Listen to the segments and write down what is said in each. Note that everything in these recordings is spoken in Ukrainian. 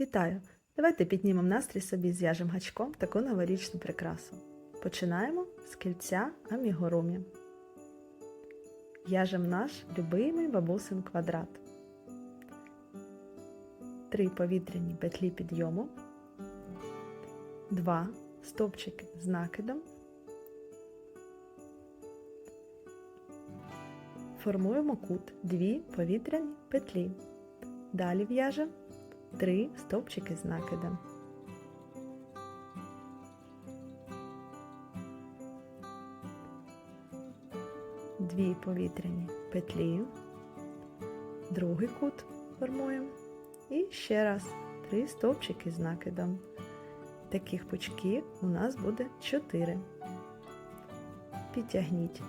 Вітаю! Давайте піднімемо настрій собі зв'яжемо гачком таку новорічну прикрасу. Починаємо з кільця амігурумі. В'яжемо наш любимий бабусин квадрат. Три повітряні петлі підйому, два стовпчики з накидом. Формуємо кут, дві повітряні петлі. Далі в'яжемо 3 стовпчики з накидом. Дві повітряні петлі, другий кут формуємо і ще раз три стовпчики з накидом. Таких пучків у нас буде 4. Підтягніть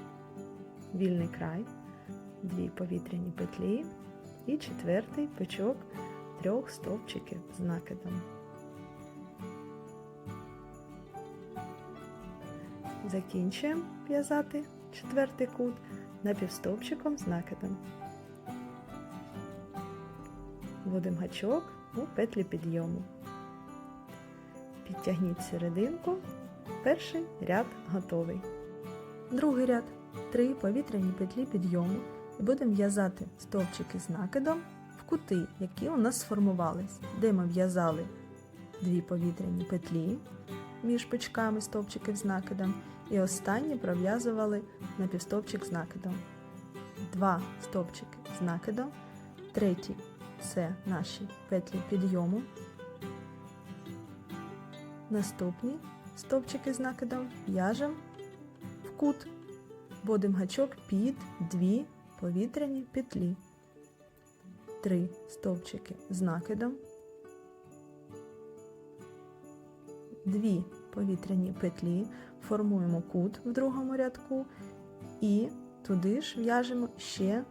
вільний край, дві повітряні петлі і четвертий пучок трьох стовпчиків з накидом. Закінчуємо в'язати четвертий кут напівстовпчиком з накидом. Вводимо гачок у петлі підйому. Підтягніть серединку. Перший ряд готовий. Другий ряд три повітряні петлі підйому і будемо в'язати стовпчики з накидом кути, які у нас сформувались, де ми в'язали дві повітряні петлі між пучками стовпчиків з накидом, і останні пров'язували напівстовпчик з накидом. Два стовпчики з накидом, третій це наші петлі підйому. Наступні стовпчики з накидом в'яжемо в кут, вводимо гачок під дві повітряні петлі. Три стовпчики з накидом, дві повітряні петлі, формуємо кут в другому рядку і туди ж в'яжемо ще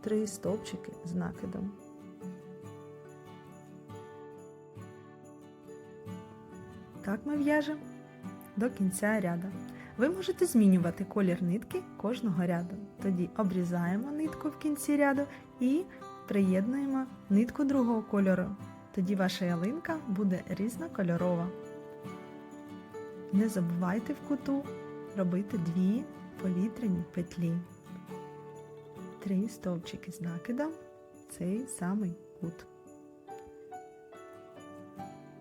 три стовпчики з накидом. Так ми в'яжемо до кінця ряду. Ви можете змінювати колір нитки кожного ряду. Тоді обрізаємо нитку в кінці ряду і приєднуємо нитку другого кольору. Тоді ваша ялинка буде різнокольорова. Не забувайте в куту робити дві повітряні петлі. Три стовпчики з накидом цей самий кут.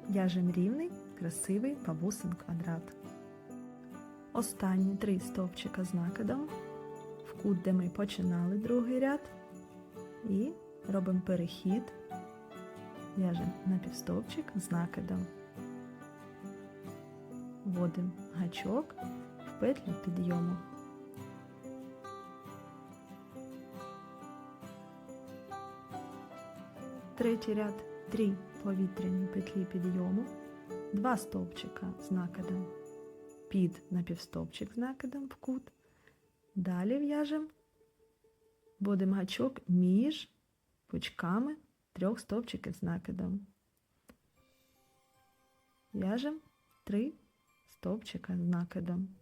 В'яжемо рівний, красивий бабусин квадрат. Останні три стовпчика з накидом в кут, де ми починали другий ряд, і робимо перехід, в'яжемо напівстовпчик з накидом. Вводимо гачок в петлю підйому. Третій ряд три повітряні петлі підйому, два стовпчика з накидом під напівстовпчик з накидом в кут. Далі в'яжемо, вводимо гачок між пучками трьох стовпчиків з накидом. В'яжемо три стовпчика з накидом.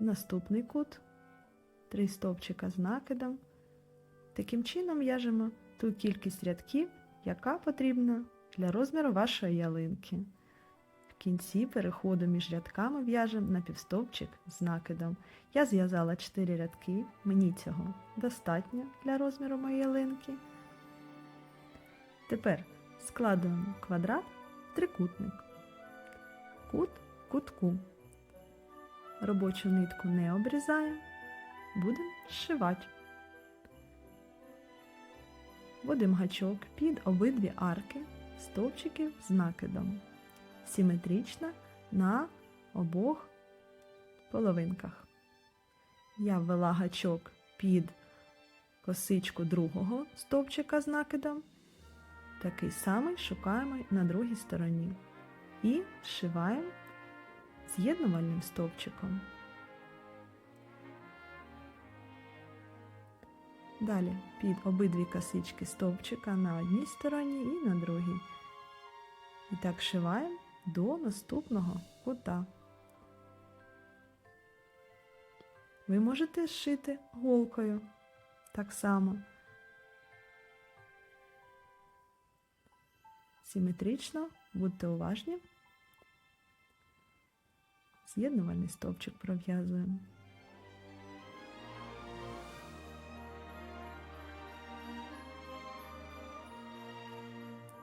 Наступний кут, три стовпчика з накидом. Таким чином в'яжемо ту кількість рядків, яка потрібна для розміру вашої ялинки. В кінці переходу між рядками в'яжемо напівстовпчик з накидом. Я зв'язала 4 рядки, мені цього достатньо для розміру моєї ялинки. Тепер складуємо квадрат в трикутник. Кут кутку. Робочу нитку не обрізаємо, будемо зшивати. Вводимо гачок під обидві арки стовпчиків з накидом. Симетрично на обох половинках. Я ввела гачок під косичку другого стовпчика з накидом. Такий самий шукаємо на другій стороні. І зшиваємо з'єднувальним стовпчиком. Далі під обидві косички стовпчика на одній стороні і на другій. І так шиваємо до наступного кута. Ви можете зшити голкою так само. симетрично, будьте уважні. З'єднувальний стовпчик пров'язуємо.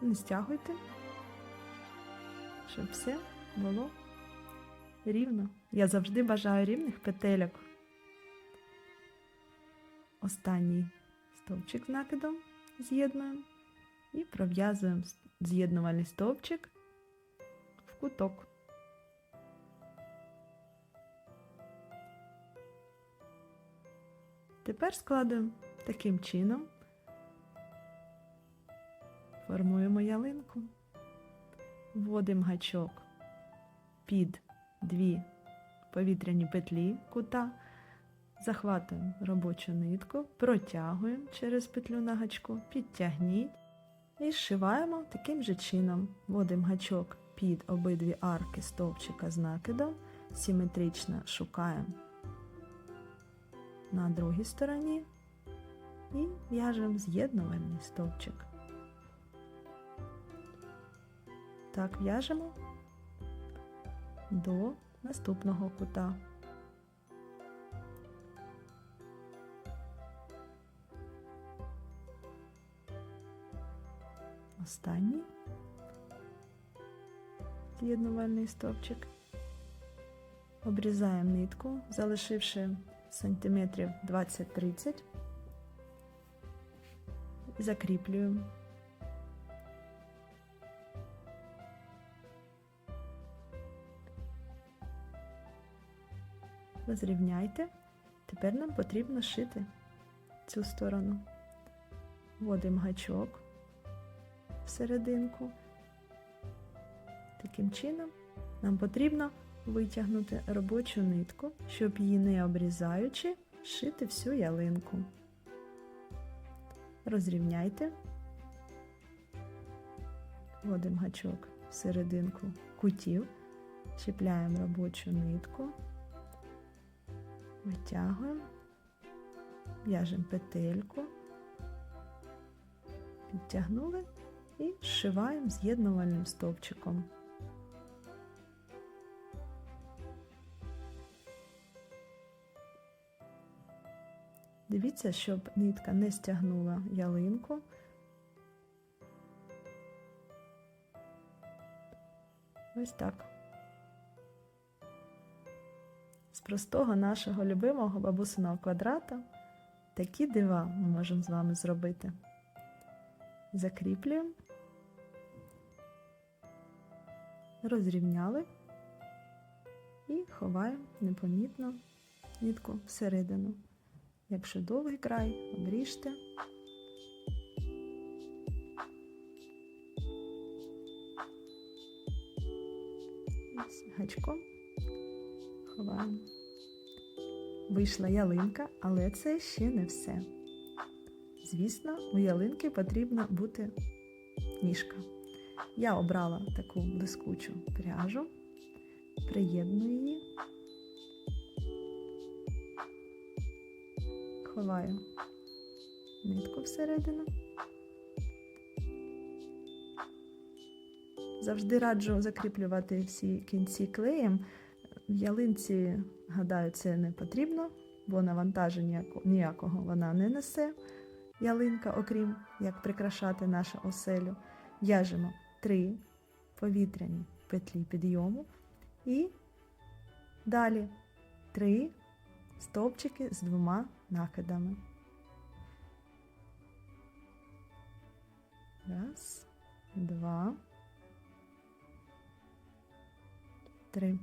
Не стягуйте, щоб все було рівно. Я завжди бажаю рівних петельок. Останній стовпчик з накидом з'єднуємо і пров'язуємо з'єднувальний стовпчик в куток. Тепер складуємо таким чином, формуємо ялинку, вводимо гачок під дві повітряні петлі кута, захватуємо робочу нитку, протягуємо через петлю на гачку, підтягніть і зшиваємо таким же чином. Вводимо гачок під обидві арки стовпчика з накидом, симетрично шукаємо на другій стороні і в'яжемо з'єднувальний стовпчик. Так в'яжемо до наступного кута. Останній з'єднувальний стовпчик. Обрізаємо нитку, залишивши сантиметрів 20-30. Закріплюємо. Розрівняйте. Тепер нам потрібно шити цю сторону. Вводимо гачок в серединку. Таким чином нам потрібно витягнути робочу нитку, щоб її не обрізаючи, шити всю ялинку. Розрівняйте, вводимо гачок в серединку кутів, чіпляємо робочу нитку, витягуємо, в'яжемо петельку, підтягнули і зшиваємо з'єднувальним стовпчиком. Дивіться, щоб нитка не стягнула ялинку. Ось так. Простого нашого любимого бабусиного квадрата такі дива ми можемо з вами зробити. Закріплюємо, розрівняли і ховаємо непомітно нитку всередину. Якщо довгий край, обріжте. Ось Гачком ховаємо. Вийшла ялинка, але це ще не все. Звісно, у ялинки потрібна бути ніжка. Я обрала таку блискучу пряжу, приєдную її. ховаю нитку всередину. Завжди раджу закріплювати всі кінці клеєм. В ялинці, гадаю, це не потрібно, бо навантаження ніякого вона не несе. Ялинка, окрім як прикрашати нашу оселю, в'яжемо три повітряні петлі підйому і далі три стовпчики з двома накидами. Раз, два, три.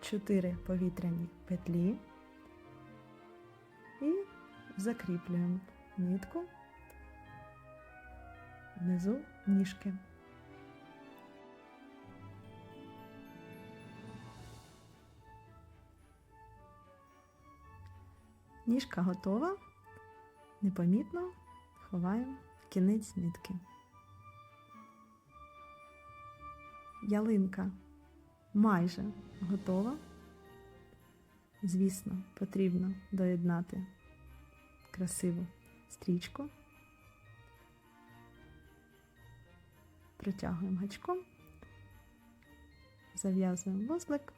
Чотири повітряні петлі і закріплюємо нитку внизу ніжки. Ніжка готова, непомітно ховаємо в кінець нитки. Ялинка майже готова. Звісно, потрібно доєднати красиву стрічку. Притягуємо гачком, зав'язуємо вузлик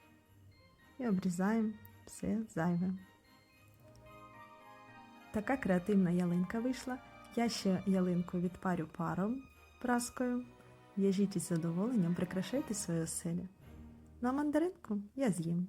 і обрізаємо все зайве. Така креативна ялинка вийшла. Я ще ялинку відпарю паром праскою. В'яжіть із задоволенням, прикрашайте свою оселю. Ну а мандаринку я з'їм.